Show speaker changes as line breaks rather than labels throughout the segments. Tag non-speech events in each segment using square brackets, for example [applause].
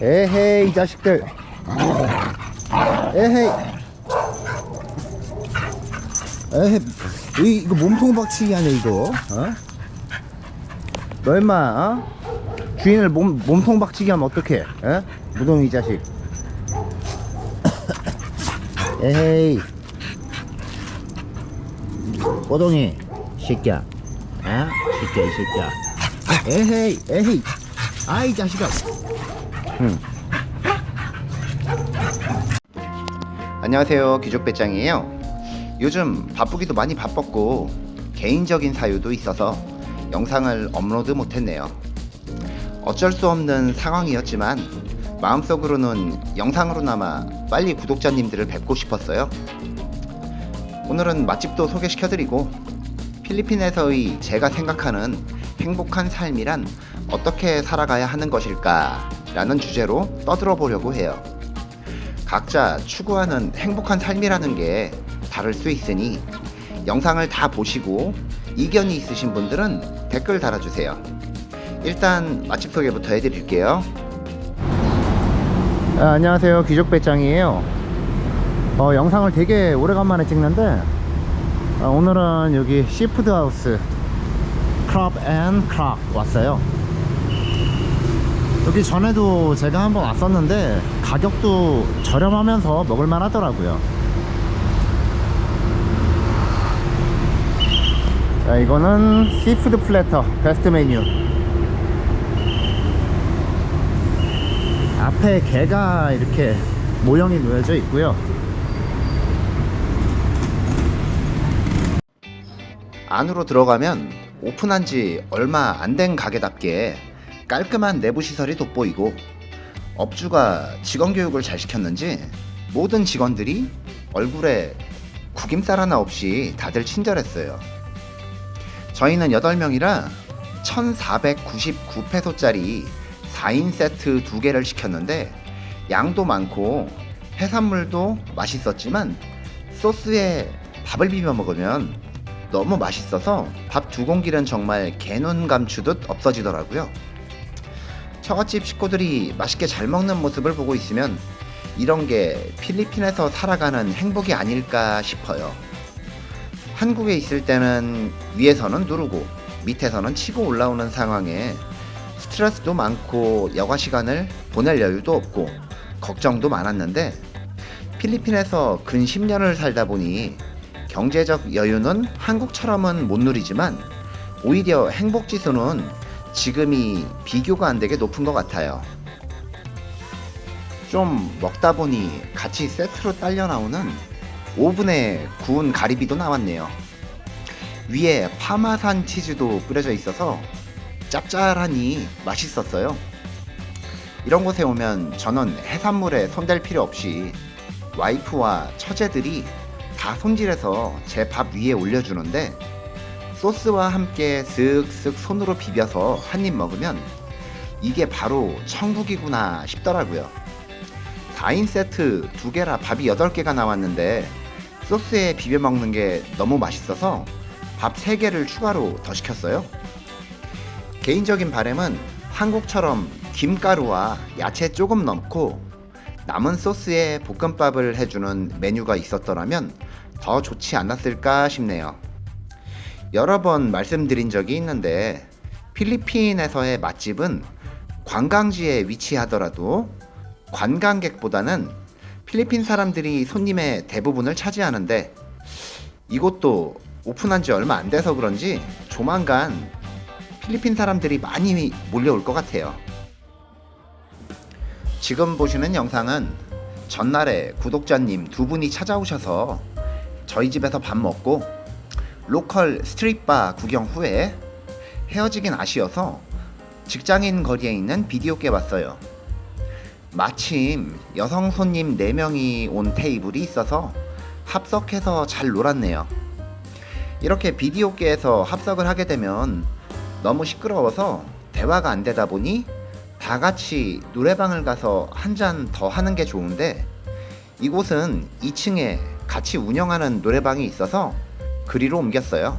에헤이 이 자식들. 에헤이. 에헤이 이, 이거 몸통 박치기 하네 이거? 어? 너 임마 어? 주인을 몸, 몸통 박치기 하면 어떡해? 어? 무동이 이 자식. [coughs] 에헤이. 꼬동이 새끼야. 어? 새끼야 이 새끼야. 에헤이 에헤이 아이 자식아. 응. 안녕하세요. 귀족배짱이에요. 요즘 바쁘기도 많이 바빴고 개인적인 사유도 있어서 영상을 업로드 못했네요. 어쩔 수 없는 상황이었지만 마음속으로는 영상으로나마 빨리 구독자님들을 뵙고 싶었어요. 오늘은 맛집도 소개시켜드리고 필리핀에서의 제가 생각하는 행복한 삶이란 어떻게 살아가야 하는 것일까 라는 주제로 떠들어 보려고 해요. 각자 추구하는 행복한 삶이라는 게 다를 수 있으니 영상을 다 보시고 이견이 있으신 분들은 댓글 달아주세요. 일단 맛집 소개부터 해드릴게요. 아, 안녕하세요. 귀족배짱이에요. 어, 영상을 되게 오래간만에 찍는데 어, 오늘은 여기 시푸드 하우스 크롭 앤 크락 왔어요. 여기 전에도 제가 한번 왔었는데 가격도 저렴하면서 먹을만 하더라고요. 자, 이거는 시푸드 플래터 베스트 메뉴. 앞에 개가 이렇게 모형이 놓여져 있고요. 안으로 들어가면 오픈한 지 얼마 안 된 가게답게 깔끔한 내부 시설이 돋보이고 업주가 직원 교육을 잘 시켰는지 모든 직원들이 얼굴에 구김살 하나 없이 다들 친절했어요. 저희는 8명이라 1499페소짜리 4인 세트 두 개를 시켰는데 양도 많고 해산물도 맛있었지만 소스에 밥을 비벼 먹으면 너무 맛있어서 밥 두 공기는 정말 개눈 감추듯 없어지더라고요. 처갓집 식구들이 맛있게 잘 먹는 모습을 보고 있으면 이런 게 필리핀에서 살아가는 행복이 아닐까 싶어요. 한국에 있을 때는 위에서는 누르고 밑에서는 치고 올라오는 상황에 스트레스도 많고 여가 시간을 보낼 여유도 없고 걱정도 많았는데 필리핀에서 근 10년을 살다 보니 경제적 여유는 한국처럼은 못 누리지만 오히려 행복 지수는 지금이 비교가 안 되게 높은 것 같아요. 좀 먹다 보니 같이 세트로 딸려 나오는 오븐에 구운 가리비도 나왔네요. 위에 파마산 치즈도 뿌려져 있어서 짭짤하니 맛있었어요. 이런 곳에 오면 저는 해산물에 손댈 필요 없이 와이프와 처제들이 다 손질해서 제 밥 위에 올려주는데 소스와 함께 슥슥 손으로 비벼서 한 입 먹으면 이게 바로 천국이구나 싶더라고요. 4인 세트 두 개라 밥이 8개가 나왔는데 소스에 비벼 먹는 게 너무 맛있어서 밥 3개를 추가로 더 시켰어요. 개인적인 바램은 한국처럼 김가루와 야채 조금 넣고 남은 소스에 볶음밥을 해주는 메뉴가 있었더라면 더 좋지 않았을까 싶네요. 여러 번 말씀드린 적이 있는데 필리핀에서의 맛집은 관광지에 위치하더라도 관광객보다는 필리핀 사람들이 손님의 대부분을 차지하는데 이곳도 오픈한 지 얼마 안 돼서 그런지 조만간 필리핀 사람들이 많이 몰려올 것 같아요. 지금 보시는 영상은 전날에 구독자님 두 분이 찾아오셔서 저희 집에서 밥 먹고 로컬 스트릿바 구경 후에 헤어지긴 아쉬워서 직장인 거리에 있는 비디오 게 봤어요. 마침 여성 손님 4명이 온 테이블이 있어서 합석해서 잘 놀았네요. 이렇게 비디오계에서 합석을 하게 되면 너무 시끄러워서 대화가 안 되다 보니 다 같이 노래방을 가서 한 잔 더 하는 게 좋은데 이곳은 2층에 같이 운영하는 노래방이 있어서 그리로 옮겼어요.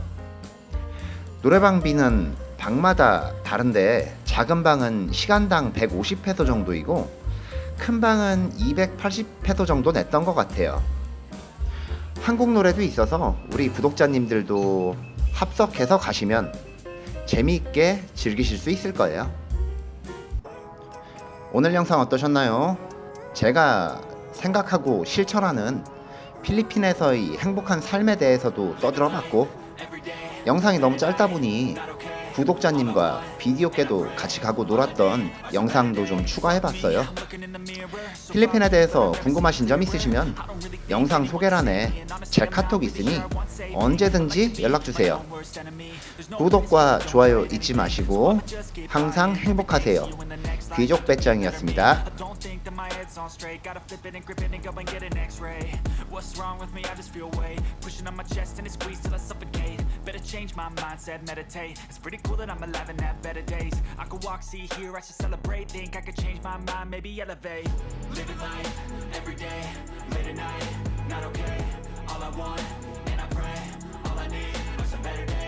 노래방비는 방마다 다른데 작 작은 방은 시간당 150페소 정도이고 큰 방은 280페소 정도 냈던 것 같아요. 한국 노래도 있어서 우리 구독자님들도 합석해서 가시면 재미있게 즐기실 수 있을 거예요. 오늘 영상 어떠셨나요? 제가 생각하고 실천하는 필리핀에서의 행복한 삶에 대해서도 떠들어 봤고 영상이 너무 짧다 보니 구독자님과 비디오 깨도 같이 가고 놀았던 영상도 좀 추가해봤어요. 필리핀에 대해서 궁금하신 점 있으시면 영상 소개란에 제 카톡 있으니 언제든지 연락주세요. 구독과 좋아요 잊지 마시고 항상 행복하세요. 귀족 배짱이었습니다.
Better change my mindset, meditate It's pretty Cool that I'm alive and have better days. I could walk, see, hear, I should celebrate. Think I could change my mind, maybe elevate. Living life, every day, late at night, not okay. All I want, and I pray, all I need are some better days.